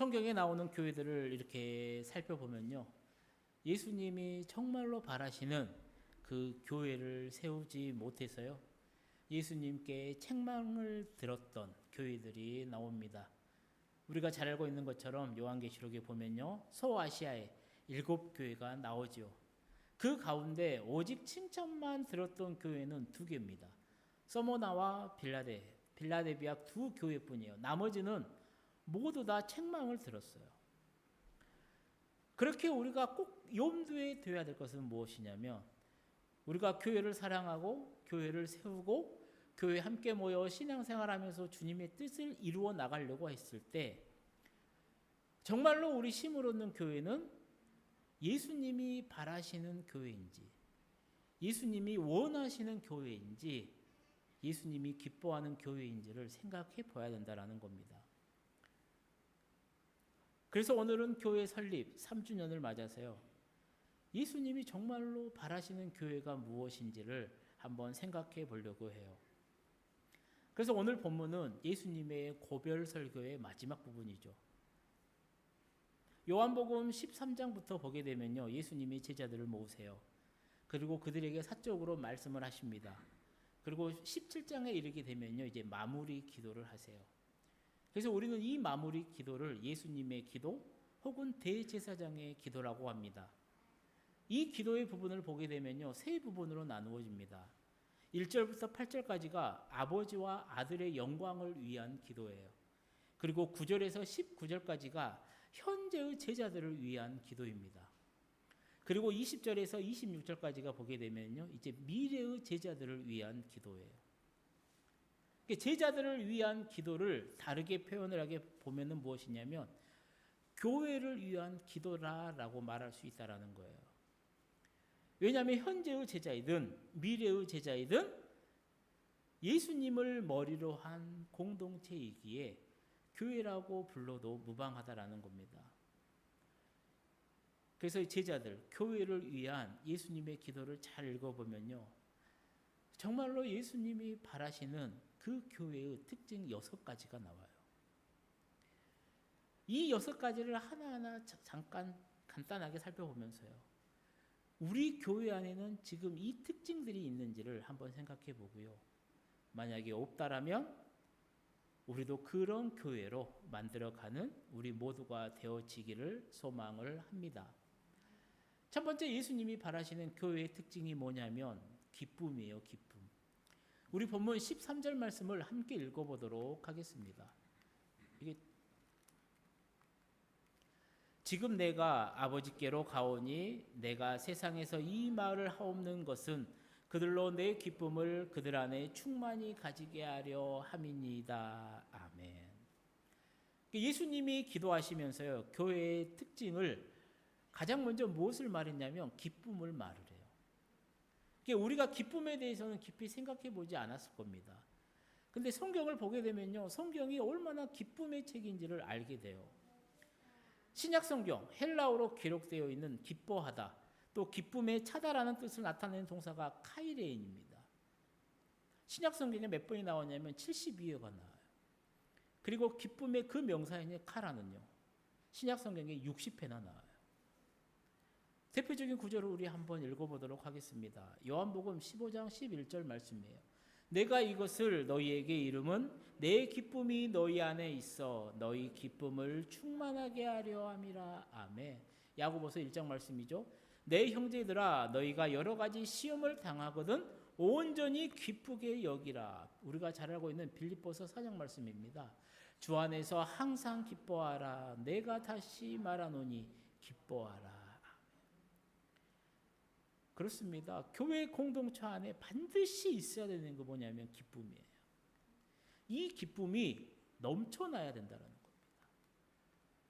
성경에 나오는 교회들을 이렇게 살펴보면요. 예수님이 정말로 바라시는 그 교회를 세우지 못해서요. 예수님께 책망을 들었던 교회들이 나옵니다. 우리가 잘 알고 있는 것처럼 요한계시록에 보면요. 소아시아에 일곱 교회가 나오지요. 그 가운데 오직 칭찬만 들었던 교회는 두 개입니다. 서모나와 빌라데, 빌라데비아 두 교회뿐이에요. 나머지는 모두 다 책망을 들었어요. 그렇게 우리가 꼭 염두에 둬야 될 것은 무엇이냐면 우리가 교회를 사랑하고 교회를 세우고 교회 함께 모여 신앙생활하면서 주님의 뜻을 이루어 나가려고 했을 때 정말로 우리 심을 얻는 교회는 예수님이 바라시는 교회인지 예수님이 원하시는 교회인지 예수님이 기뻐하는 교회인지를 생각해 봐야 된다라는 겁니다. 그래서 오늘은 교회 설립 3주년을 맞아서요. 예수님이 정말로 바라시는 교회가 무엇인지를 한번 생각해 보려고 해요. 그래서 오늘 본문은 예수님의 고별 설교의 마지막 부분이죠. 요한복음 13장부터 보게 되면요. 예수님이 제자들을 모으세요. 그리고 그들에게 사적으로 말씀을 하십니다. 그리고 17장에 이르게 되면요. 이제 마무리 기도를 하세요. 그래서 우리는 이 마무리 기도를 예수님의 기도 혹은 대제사장의 기도라고 합니다. 이 기도의 부분을 보게 되면요. 세 부분으로 나누어집니다. 1절부터 8절까지가 아버지와 아들의 영광을 위한 기도예요. 그리고 9절에서 19절까지가 현재의 제자들을 위한 기도입니다. 그리고 20절에서 26절까지가 보게 되면요. 이제 미래의 제자들을 위한 기도예요. 제자들을 위한 기도를 다르게 표현을 하게 보면은 무엇이냐면 교회를 위한 기도라라고 말할 수 있다라는 거예요. 왜냐하면 현재의 제자이든 미래의 제자이든 예수님을 머리로 한 공동체이기에 교회라고 불러도 무방하다라는 겁니다. 그래서 제자들, 교회를 위한 예수님의 기도를 잘 읽어보면요. 정말로 예수님이 바라시는 그 교회의 특징 여섯 가지가 나와요. 이 여섯 가지를 하나하나 잠깐 간단하게 살펴보면서요. 우리 교회 안에는 지금 이 특징들이 있는지를 한번 생각해 보고요. 만약에 없다라면 우리도 그런 교회로 만들어가는 우리 모두가 되어지기를 소망을 합니다. 첫 번째 예수님이 바라시는 교회의 특징이 뭐냐면 기쁨이에요, 기쁨. 우리 본문 13절 말씀을 함께 읽어보도록 하겠습니다. 이게 지금 내가 아버지께로 가오니 내가 세상에서 이 말을 하옵는 것은 그들로 내 기쁨을 그들 안에 충만히 가지게 하려 함이니이다. 아멘. 예수님이 기도하시면서요 교회의 특징을 가장 먼저 무엇을 말했냐면 기쁨을 말을. 우리가 기쁨에 대해서는 깊이 생각해 보지 않았을 겁니다. 근데 성경을 보게 되면요 성경이 얼마나 기쁨의 책인지를 알게 돼요. 신약 성경 헬라어로 기록되어 있는 기뻐하다 또 기쁨의 차다라는 뜻을 나타내는 동사가 카이레인입니다. 신약 성경에 몇 번이 나오냐면 72회가 나와요. 그리고 기쁨의 그 명사인 카라는요. 신약 성경에 60회나 나와요. 대표적인 구절을 우리 한번 읽어보도록 하겠습니다. 요한복음 15장 11절 말씀이에요. 내가 이것을 너희에게 이름은 내 기쁨이 너희 안에 있어 너희 기쁨을 충만하게 하려 함이라. 아멘. 야고보서 1장 말씀이죠. 내 형제들아 너희가 여러 가지 시험을 당하거든 온전히 기쁘게 여기라. 우리가 잘 알고 있는 빌립보서 4장 말씀입니다. 주 안에서 항상 기뻐하라. 내가 다시 말하노니 기뻐하라. 그렇습니다. 교회 공동체 안에 반드시 있어야 되는 거 뭐냐면 기쁨이에요. 이 기쁨이 넘쳐나야 된다는 겁니다.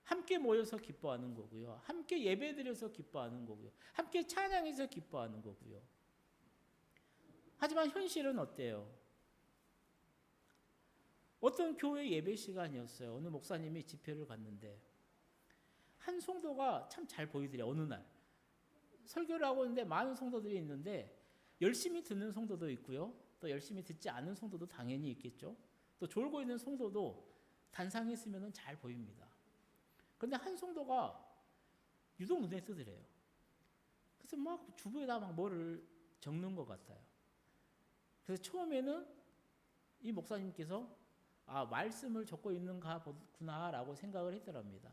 함께 모여서 기뻐하는 거고요. 함께 예배드려서 기뻐하는 거고요. 함께 찬양해서 기뻐하는 거고요. 하지만 현실은 어때요? 어떤 교회 예배 시간이었어요. 어느 목사님이 집회를 갔는데 한 성도가 참 잘 보이더래요. 어느 날. 설교를 하고 있는데 많은 성도들이 있는데 열심히 듣는 성도도 있고요. 또 열심히 듣지 않는 성도도 당연히 있겠죠. 또 졸고 있는 성도도 단상했으면 잘 보입니다. 근데 한 성도가 유독 눈에 띄더래요. 그래서 막 주부에다 막 뭐를 적는 것 같아요. 그래서 처음에는 이 목사님께서 아 말씀을 적고 있는가 보구나라고 생각을 했더랍니다.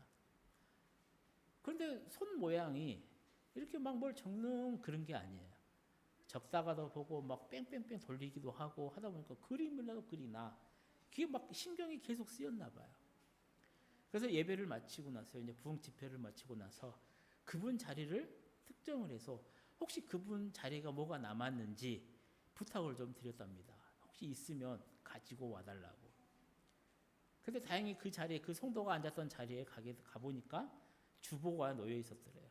그런데 손 모양이 이렇게 막 뭘 적는 그런 게 아니에요. 적다가도 보고 막 뺑뺑뺑 돌리기도 하고 하다 보니까 그림이라도 그리나 그게 막 신경이 계속 쓰였나 봐요. 그래서 예배를 마치고 나서 이제 부흥 집회를 마치고 나서 그분 자리를 특정을 해서 혹시 그분 자리가 뭐가 남았는지 부탁을 좀 드렸답니다. 혹시 있으면 가지고 와달라고. 근데 다행히 그 자리에 그 성도가 앉았던 자리에 가게 가 보니까 주보가 놓여 있었더래요.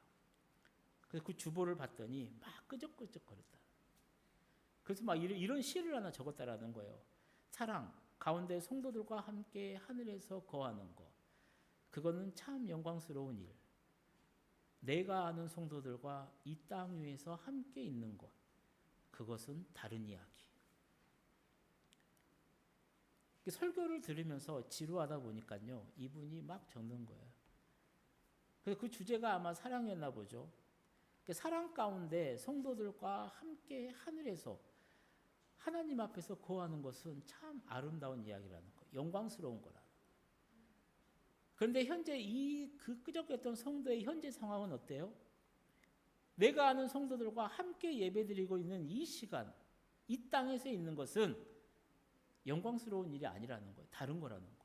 그래서 그 주보를 봤더니 막 끄적끄적거렸다. 그래서 막 이런, 이런 시를 하나 적었다라는 거예요. 사랑 가운데 성도들과 함께 하늘에서 거하는 것. 그거는 참 영광스러운 일. 내가 아는 성도들과 이 땅 위에서 함께 있는 것. 그것은 다른 이야기. 설교를 들으면서 지루하다 보니까요, 이분이 막 적는 거예요. 그 주제가 아마 사랑이었나 보죠. 그 사랑 가운데 성도들과 함께 하늘에서 하나님 앞에서 거하는 것은 참 아름다운 이야기라는 거, 영광스러운 거라. 그런데 현재 이 그 끄적였던 성도의 현재 상황은 어때요? 내가 아는 성도들과 함께 예배드리고 있는 이 시간, 이 땅에서 있는 것은 영광스러운 일이 아니라는 거예요. 다른 거라는 거예요.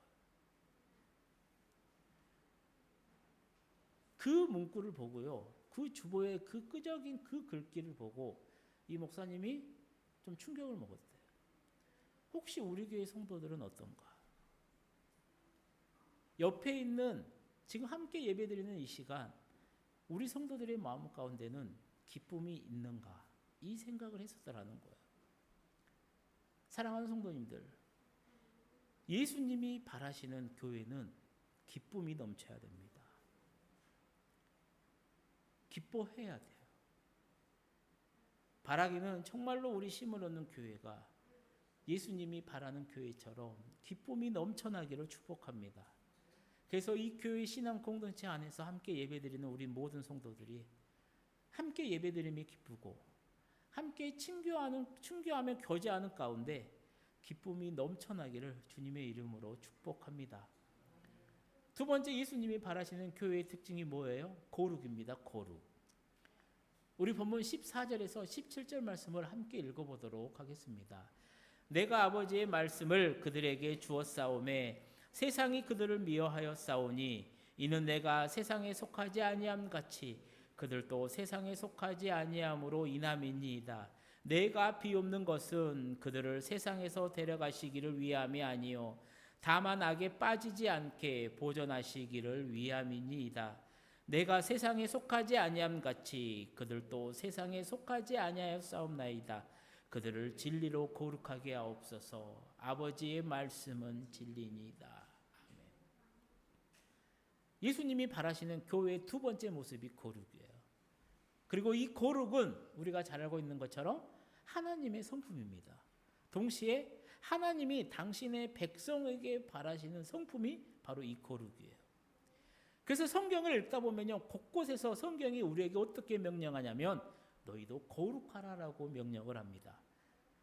그 문구를 보고요. 그 주보의 그 끄적인 그 글귀를 보고 이 목사님이 좀 충격을 먹었대요. 혹시 우리 교회 성도들은 어떤가? 옆에 있는 지금 함께 예배드리는 이 시간 우리 성도들의 마음 가운데는 기쁨이 있는가? 이 생각을 했었다라는 거예요. 사랑하는 성도님들, 예수님이 바라시는 교회는 기쁨이 넘쳐야 됩니다. 기뻐해야 돼요. 바라기는 정말로 우리 심을 얻는 교회가 예수님이 바라는 교회처럼 기쁨이 넘쳐나기를 축복합니다. 그래서 이 교회 신앙 공동체 안에서 함께 예배드리는 우리 모든 성도들이 함께 예배드림이 기쁘고 함께 친교하는 친교하며 교제하는 가운데 기쁨이 넘쳐나기를 주님의 이름으로 축복합니다. 두 번째 예수님이 바라시는 교회의 특징이 뭐예요? 거룩입니다. 거룩. 우리 본문 14절에서 17절 말씀을 함께 읽어보도록 하겠습니다. 내가 아버지의 말씀을 그들에게 주었사오매 세상이 그들을 미워하여 싸우니 이는 내가 세상에 속하지 아니함 같이 그들도 세상에 속하지 아니함으로 인함이니이다. 내가 비옵는 것은 그들을 세상에서 데려가시기를 위함이 아니요 다만 악에 빠지지 않게 보존하시기를 위함이니이다. 내가 세상에 속하지 아니함 같이 그들도 세상에 속하지 아니하였사옵나이다. 그들을 진리로 거룩하게 하옵소서. 아버지의 말씀은 진리니이다. 아멘. 예수님이 바라시는 교회의 두 번째 모습이 거룩이에요. 그리고 이 거룩은 우리가 잘 알고 있는 것처럼 하나님의 성품입니다. 동시에 하나님이 당신의 백성에게 바라시는 성품이 바로 이 거룩이에요. 그래서 성경을 읽다 보면요. 곳곳에서 성경이 우리에게 어떻게 명령하냐면 너희도 거룩하라라고 명령을 합니다.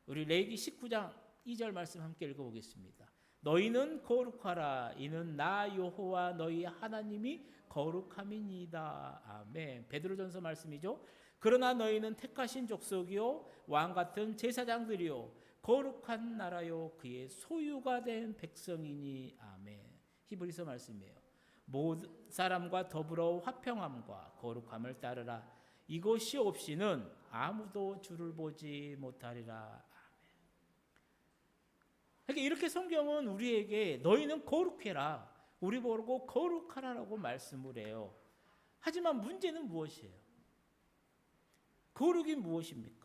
우리 레기 19장 2절 말씀 함께 읽어보겠습니다. 너희는 거룩하라 이는 나 여호와 너희 하나님이 거룩함이니이다. 아멘. 베드로전서 말씀이죠. 그러나 너희는 택하신 족속이요 왕 같은 제사장들이요 거룩한 나라요 그의 소유가 된 백성이니 아멘. 히브리서 말씀이에요. 모든 사람과 더불어 화평함과 거룩함을 따르라. 이것이 없이는 아무도 주를 보지 못하리라. 그러니까 이렇게 성경은 우리에게 너희는 거룩해라. 우리 보고 거룩하라라고 말씀을 해요. 하지만 문제는 무엇이에요? 거룩이 무엇입니까?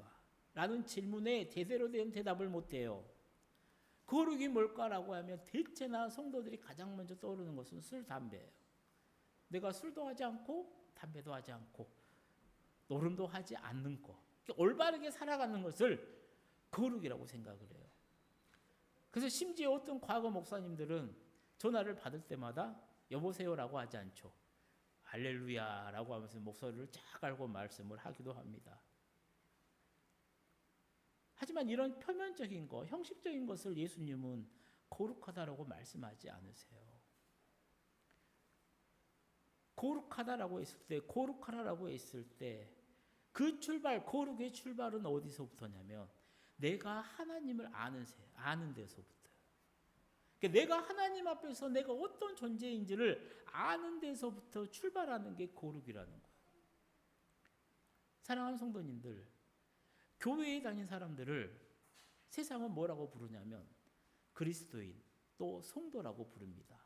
라는 질문에 제대로 된 대답을 못 해요. 거룩이 뭘까라고 하면 대체나 성도들이 가장 먼저 떠오르는 것은 술, 담배예요. 내가 술도 하지 않고 담배도 하지 않고 노름도 하지 않는 거. 올바르게 살아가는 것을 거룩이라고 생각을 해요. 그래서 심지어 어떤 과거 목사님들은 전화를 받을 때마다 여보세요라고 하지 않죠. 할렐루야라고 하면서 목소리를 쫙 깔고 말씀을 하기도 합니다. 하지만 이런 표면적인 것, 형식적인 것을 예수님은 거룩하다라고 말씀하지 않으세요. 거룩하다라고 했을 때, 거룩하라라고 했을 때, 그 출발, 거룩의 출발은 어디서부터냐면, 내가 하나님을 아는 세, 아는 데서부터요. 그러니까 내가 하나님 앞에서 내가 어떤 존재인지를 아는 데서부터 출발하는 게 거룩이라는 거예요. 사랑하는 성도님들, 교회에 다닌 사람들을 세상은 뭐라고 부르냐면 그리스도인 또 성도라고 부릅니다.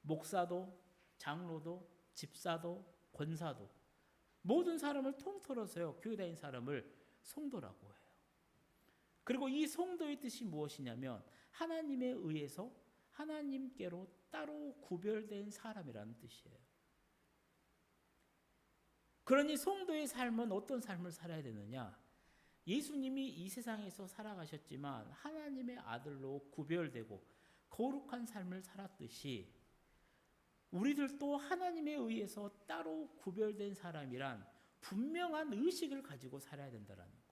목사도 장로도 집사도 권사도 모든 사람을 통틀어서요 교회 다닌 사람을 성도라고 해요. 그리고 이 성도의 뜻이 무엇이냐면 하나님에 의해서 하나님께로 따로 구별된 사람이라는 뜻이에요. 그러니 성도의 삶은 어떤 삶을 살아야 되느냐? 예수님이 이 세상에서 살아가셨지만 하나님의 아들로 구별되고 거룩한 삶을 살았듯이 우리들도 하나님에 의해서 따로 구별된 사람이란 분명한 의식을 가지고 살아야 된다는 거예요.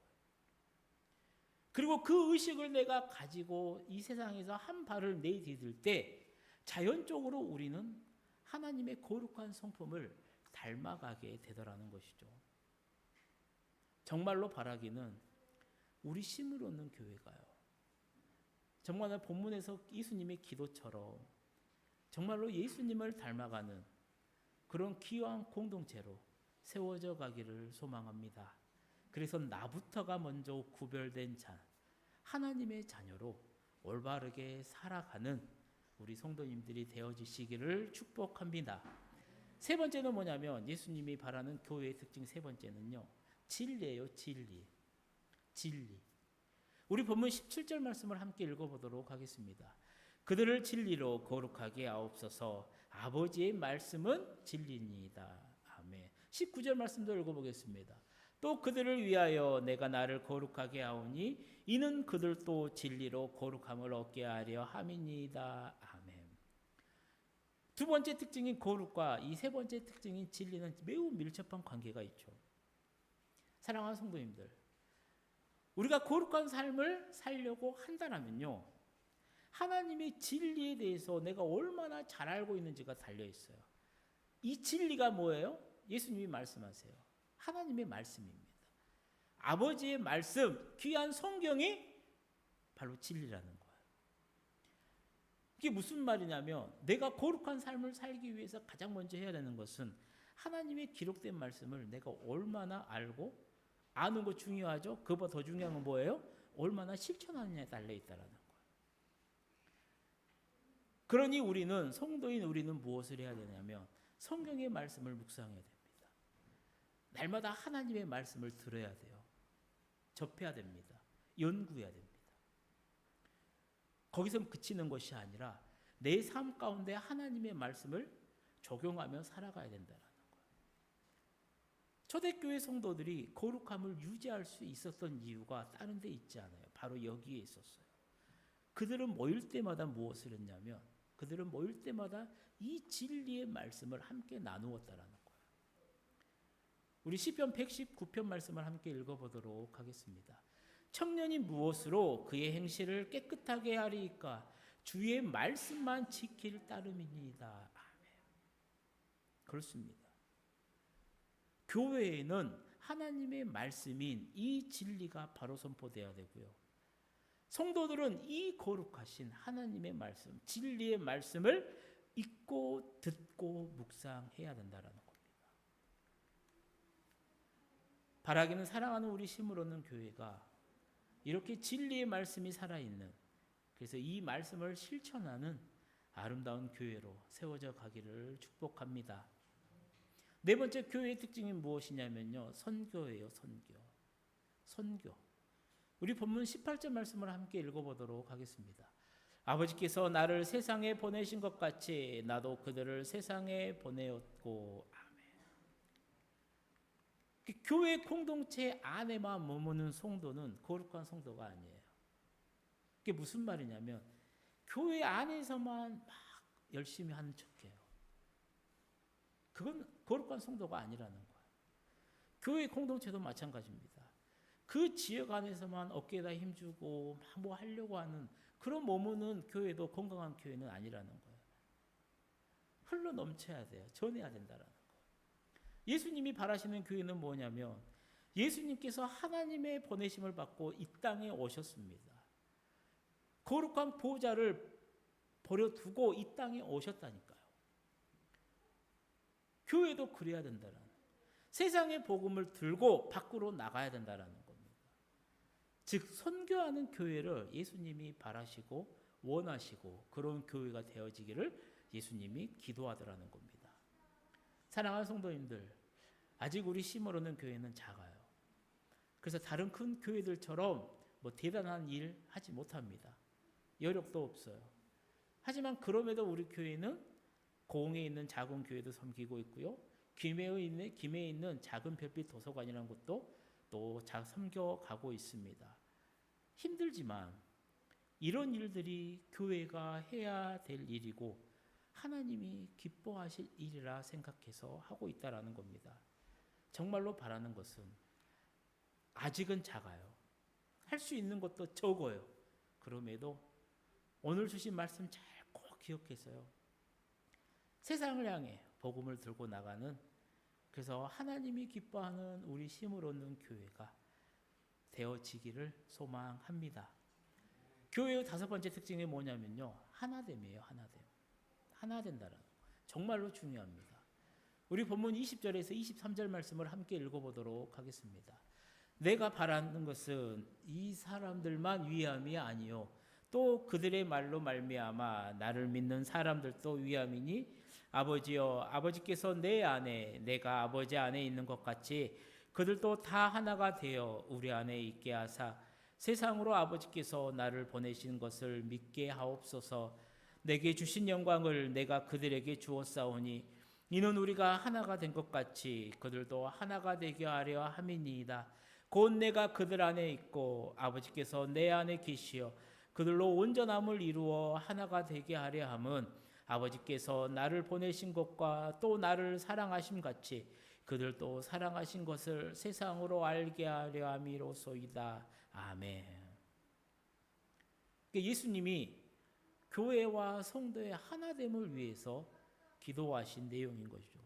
그리고 그 의식을 내가 가지고 이 세상에서 한 발을 내디딜 때 자연적으로 우리는 하나님의 거룩한 성품을 닮아가게 되더라는 것이죠. 정말로 바라기는 우리 심을 얻는 교회가요. 정말 본문에서 예수님의 기도처럼 정말로 예수님을 닮아가는 그런 귀한 공동체로 세워져 가기를 소망합니다. 그래서 나부터가 먼저 구별된 자, 하나님의 자녀로 올바르게 살아가는 우리 성도님들이 되어지시기를 축복합니다. 세 번째는 뭐냐면 예수님이 바라는 교회의 특징 세 번째는요. 진리예요, 진리. 진리. 우리 본문 17절 말씀을 함께 읽어보도록 하겠습니다. 그들을 진리로 거룩하게 하옵소서 아버지의 말씀은 진리니이다. 아멘. 19절 말씀도 읽어보겠습니다. 또 그들을 위하여 내가 나를 거룩하게 하오니 이는 그들도 진리로 거룩함을 얻게 하려 함이니이다. 아멘. 두 번째 특징인 거룩과 이 세 번째 특징인 진리는 매우 밀접한 관계가 있죠. 사랑하는 성도님들, 우리가 거룩한 삶을 살려고 한다면요, 하나님의 진리에 대해서 내가 얼마나 잘 알고 있는지가 달려 있어요. 이 진리가 뭐예요? 예수님이 말씀하세요. 하나님의 말씀입니다. 아버지의 말씀, 귀한 성경이 바로 진리라는 거예요. 이게 무슨 말이냐면 내가 거룩한 삶을 살기 위해서 가장 먼저 해야 되는 것은 하나님의 기록된 말씀을 내가 얼마나 알고 아는 거 중요하죠. 그보다 더 중요한 건 뭐예요? 얼마나 실천하느냐에 달려 있다라는 거예요. 그러니 우리는 성도인 우리는 무엇을 해야 되냐면 성경의 말씀을 묵상해야 됩니다. 날마다 하나님의 말씀을 들어야 돼요. 접해야 됩니다. 연구해야 됩니다. 거기서 그치는 것이 아니라 내 삶 가운데 하나님의 말씀을 적용하며 살아가야 거예요. 초대교회 성도들이 거룩함을 유지할 수 있었던 이유가 다른 데 있지 않아요. 바로 여기에 있었어요. 그들은 모일 때마다 무엇을 했냐면 그들은 모일 때마다 이 진리의 말씀을 함께 나누었다라는 거예요. 우리 시편 119편 말씀을 함께 읽어 보도록 하겠습니다. 청년이 무엇으로 그의 행실을 깨끗하게 하리이까 주의 말씀만 지킬 따름이니이다. 아멘. 그렇습니다. 교회에는 하나님의 말씀인 이 진리가 바로 선포되어야 되고요. 성도들은 이 거룩하신 하나님의 말씀, 진리의 말씀을 읽고 듣고 묵상해야 된다라는 겁니다. 바라기는 사랑하는 우리 심을 얻는 교회가 이렇게 진리의 말씀이 살아있는 그래서 이 말씀을 실천하는 아름다운 교회로 세워져 가기를 축복합니다. 네 번째 교회의 특징이 무엇이냐면요. 선교예요, 선교. 선교. 우리 본문 18절 말씀을 함께 읽어보도록 하겠습니다. 아버지께서 나를 세상에 보내신 것 같이 나도 그들을 세상에 보내었고 아멘. 그 교회 공동체 안에만 머무는 성도는 거룩한 성도가 아니에요. 그게 무슨 말이냐면 교회 안에서만 막 열심히 하는 척해요. 그건 거룩한 성도가 아니라는 거예요. 교회 공동체도 마찬가지입니다. 그 지역 안에서만 어깨에다 힘주고 막뭐 하려고 하는 그런 몸은 교회도 건강한 교회는 아니라는 거예요. 흘러 넘쳐야 돼요. 전해야 된다라는 거예요. 예수님이 바라시는 교회는 뭐냐면 예수님께서 하나님의 보내심을 받고 이 땅에 오셨습니다. 거룩한 보좌를 버려두고 이 땅에 오셨다니까요. 교회도 그래야 된다는 세상의 복음을 들고 밖으로 나가야 된다는 겁니다. 즉 선교하는 교회를 예수님이 바라시고 원하시고 그런 교회가 되어지기를 예수님이 기도하더라는 겁니다. 사랑하는 성도님들, 아직 우리 심으로는 교회는 작아요. 그래서 다른 큰 교회들처럼 뭐 대단한 일 하지 못합니다. 여력도 없어요. 하지만 그럼에도 우리 교회는 고흥에 있는 작은 교회도 섬기고 있고요. 김해에 있는 김해에 있는 작은 별빛 도서관이라는 곳도 또 잘 섬겨가고 있습니다. 힘들지만 이런 일들이 교회가 해야 될 일이고 하나님이 기뻐하실 일이라 생각해서 하고 있다라는 겁니다. 정말로 바라는 것은 아직은 작아요. 할 수 있는 것도 적어요. 그럼에도 오늘 주신 말씀 잘 꼭 기억해서요. 세상을 향해 복음을 들고 나가는 그래서 하나님이 기뻐하는 우리 힘을 얻는 교회가 되어지기를 소망합니다. 교회의 다섯 번째 특징이 뭐냐면요. 하나됨이에요. 하나됨. 하나 된다는 거. 정말로 중요합니다. 우리 본문 20절에서 23절 말씀을 함께 읽어보도록 하겠습니다. 내가 바라는 것은 이 사람들만 위함이 아니요 또 그들의 말로 말미암아 나를 믿는 사람들도 위함이니 아버지여 아버지께서 내 안에 내가 아버지 안에 있는 것 같이 그들도 다 하나가 되어 우리 안에 있게 하사 세상으로 아버지께서 나를 보내신 것을 믿게 하옵소서. 내게 주신 영광을 내가 그들에게 주었사오니 이는 우리가 하나가 된 것 같이 그들도 하나가 되게 하려 함이니이다. 곧 내가 그들 안에 있고 아버지께서 내 안에 계시어 그들로 온전함을 이루어 하나가 되게 하려 함은 아버지께서 나를 보내신 것과 또 나를 사랑하심 같이 그들도 사랑하신 것을 세상으로 알게 하려 함이로소이다. 아멘. 그러니까 예수님이 교회와 성도의 하나됨을 위해서 기도하신 내용인 것이죠.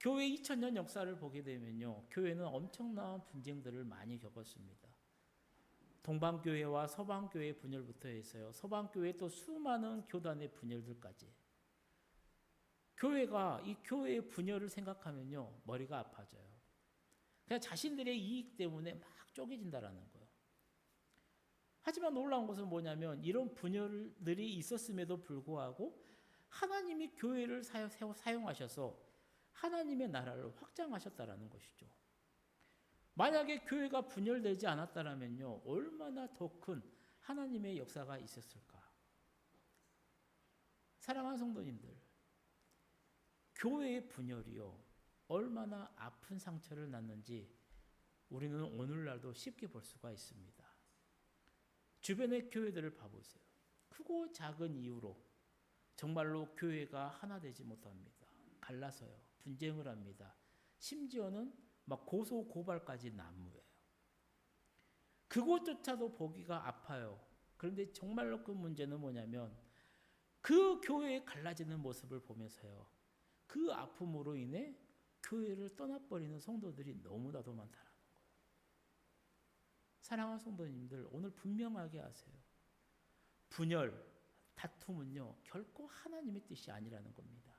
교회 2000년 역사를 보게 되면요. 교회는 엄청난 분쟁들을 많이 겪었습니다. 동방교회와 서방교회 분열부터 해서요. 서방교회 또 수많은 교단의 분열들까지. 교회가 이 교회의 분열을 생각하면요. 머리가 아파져요. 그냥 자신들의 이익 때문에 막 쪼개진다라는 거예요. 하지만 놀라운 것은 뭐냐면 이런 분열들이 있었음에도 불구하고 하나님이 교회를 사용하셔서 하나님의 나라를 확장하셨다라는 것이죠. 만약에 교회가 분열되지 않았다라면요, 얼마나 더 큰 하나님의 역사가 있었을까? 사랑하는 성도님들, 교회의 분열이요, 얼마나 아픈 상처를 낳는지 우리는 오늘날도 쉽게 볼 수가 있습니다. 주변의 교회들을 봐보세요. 크고 작은 이유로 정말로 교회가 하나 되지 못합니다. 갈라서요. 분쟁을 합니다. 심지어는 막 고소 고발까지 난무해요. 그것조차도 보기가 아파요. 그런데 정말로 그 문제는 뭐냐면 그 교회에 갈라지는 모습을 보면서요. 그 아픔으로 인해 교회를 떠나버리는 성도들이 너무나도 많다는 거예요. 사랑하는 성도님들, 오늘 분명하게 하세요. 분열, 다툼은요, 결코 하나님의 뜻이 아니라는 겁니다.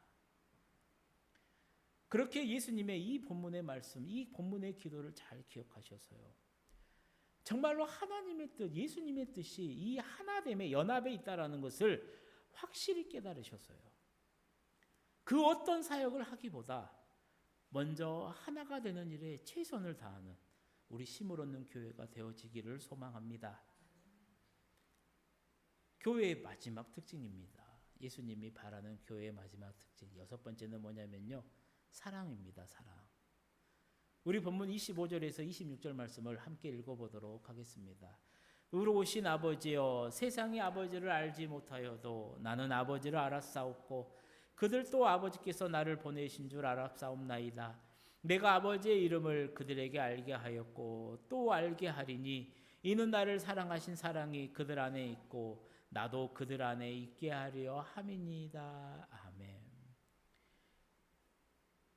그렇게 예수님의 이 본문의 말씀, 이 본문의 기도를 잘 기억하셔서요. 정말로 하나님의 뜻, 예수님의 뜻이 이 하나됨의 연합에 있다라는 것을 확실히 깨달으셨어요. 그 어떤 사역을 하기보다 먼저 하나가 되는 일에 최선을 다하는 우리 힘을 얻는 교회가 되어지기를 소망합니다. 교회의 마지막 특징입니다. 예수님이 바라는 교회의 마지막 특징. 여섯 번째는 뭐냐면요. 사랑입니다. 사랑. 우리 본문 25절에서 26절 말씀을 함께 읽어보도록 하겠습니다. 의로우신 아버지여 세상의 아버지를 알지 못하여도 나는 아버지를 알았사옵고 그들 또 아버지께서 나를 보내신 줄 알았사옵나이다. 내가 아버지의 이름을 그들에게 알게 하였고 또 알게 하리니 이는 나를 사랑하신 사랑이 그들 안에 있고 나도 그들 안에 있게 하려 함이니이다.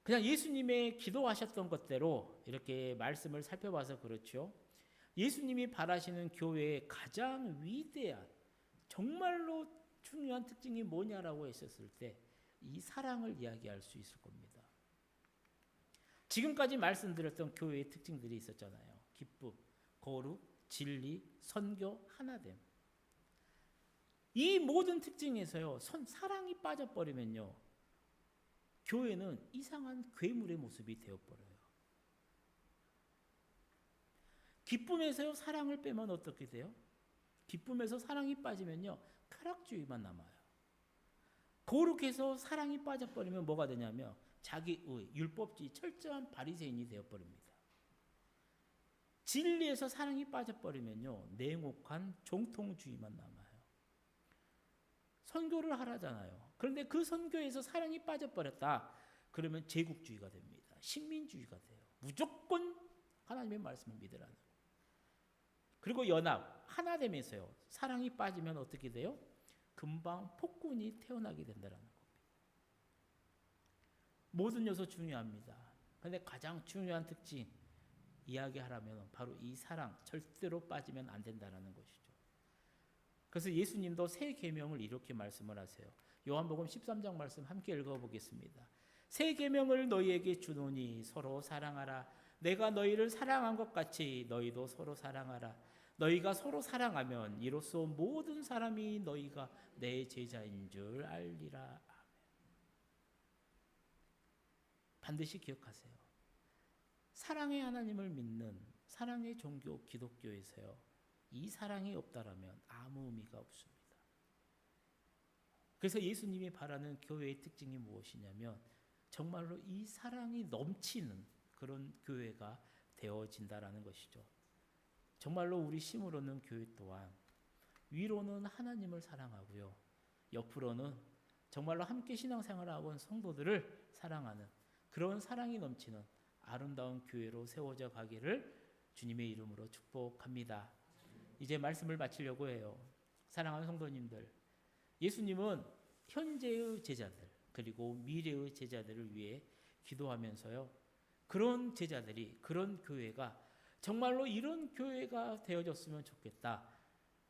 그냥 예수님의 기도하셨던 것대로 이렇게 말씀을 살펴봐서 그렇죠. 예수님이 바라시는 교회의 가장 위대한 정말로 중요한 특징이 뭐냐라고 했었을 때 이 사랑을 이야기할 수 있을 겁니다. 지금까지 말씀드렸던 교회의 특징들이 있었잖아요. 기쁨, 거룩, 진리, 선교, 하나됨. 이 모든 특징에서요, 선, 사랑이 빠져버리면요, 교회는 이상한 괴물의 모습이 되어버려요. 기쁨에서요, 사랑을 빼면 어떻게 돼요? 기쁨에서 사랑이 빠지면요, 쾌락주의만 남아요. 거룩해서 사랑이 빠져버리면 뭐가 되냐면 자기의 율법주의 철저한 바리새인이 되어버립니다. 진리에서 사랑이 빠져버리면요 냉혹한 정통주의만 남아요. 선교를 하라잖아요. 그런데 그 선교에서 사랑이 빠져버렸다. 그러면 제국주의가 됩니다. 식민주의가 돼요. 무조건 하나님의 말씀을 믿으라는 거. 그리고 연합 하나됨에서요 사랑이 빠지면 어떻게 돼요? 금방 폭군이 태어나게 된다는 겁니다. 모든 요소 중요합니다. 근데 가장 중요한 특징 이야기하라면 바로 이 사랑 절대로 빠지면 안 된다는 것이죠. 그래서 예수님도 새 계명을 이렇게 말씀을 하세요. 요한복음 13장 말씀 함께 읽어 보겠습니다. 새 계명을 너희에게 주노니 서로 사랑하라. 내가 너희를 사랑한 것 같이 너희도 서로 사랑하라. 너희가 서로 사랑하면 이로써 모든 사람이 너희가 내 제자인 줄 알리라. 반드시 기억하세요. 사랑의 하나님을 믿는 사랑의 종교 기독교에서요. 이 사랑이 없다라면 아무 의미가 없습니다. 그래서 예수님이 바라는 교회의 특징이 무엇이냐면 정말로 이 사랑이 넘치는 그런 교회가 되어진다라는 것이죠. 정말로 우리 심으로는 교회 또한 위로는 하나님을 사랑하고요. 옆으로는 정말로 함께 신앙생활하고 온 성도들을 사랑하는 그런 사랑이 넘치는 아름다운 교회로 세워져 가기를 주님의 이름으로 축복합니다. 이제 말씀을 마치려고 해요. 사랑하는 성도님들, 예수님은 현재의 제자들 그리고 미래의 제자들을 위해 기도하면서요. 그런 제자들이 그런 교회가 정말로 이런 교회가 되어졌으면 좋겠다.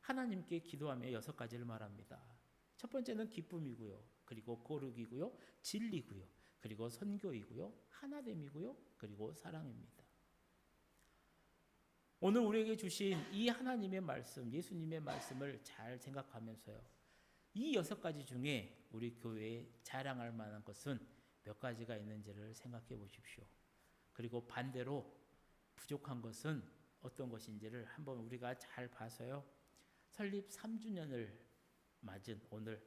하나님께 기도하며 여섯 가지를 말합니다. 첫 번째는 기쁨이고요. 그리고 거룩이고요. 진리고요. 그리고 선교이고요. 하나됨이고요. 그리고 사랑입니다. 오늘 우리에게 주신 이 하나님의 말씀, 예수님의 말씀을 잘 생각하면서요. 이 여섯 가지 중에 우리 교회에 자랑할 만한 것은 몇 가지가 있는지를 생각해 보십시오. 그리고 반대로 부족한 것은 어떤 것인지를 한번 우리가 잘 봐서요. 설립 3주년을 맞은 오늘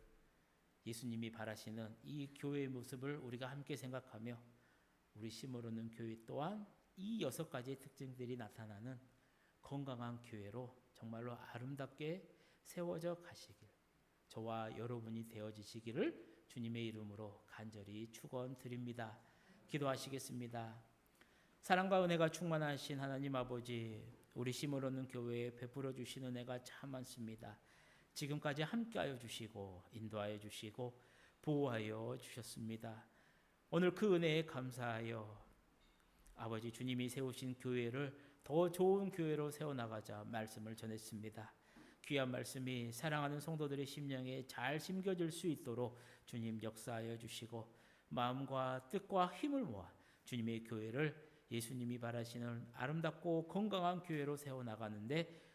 예수님이 바라시는 이 교회의 모습을 우리가 함께 생각하며 우리 심으로는 교회 또한 이 여섯 가지의 특징들이 나타나는 건강한 교회로 정말로 아름답게 세워져 가시길 저와 여러분이 되어지시기를 주님의 이름으로 간절히 축원드립니다. 기도하시겠습니다. 사랑과 은혜가 충만하신 하나님 아버지, 우리 심으로는 교회에 베풀어 주시는 은혜가 참 많습니다. 지금까지 함께하여 주시고 인도하여 주시고 보호하여 주셨습니다. 오늘 그 은혜에 감사하여 아버지 주님이 세우신 교회를 더 좋은 교회로 세워나가자 말씀을 전했습니다. 귀한 말씀이 사랑하는 성도들의 심령에 잘 심겨질 수 있도록 주님 역사하여 주시고 마음과 뜻과 힘을 모아 주님의 교회를 예수님이 바라시는 아름답고 건강한 교회로 세워 나가는데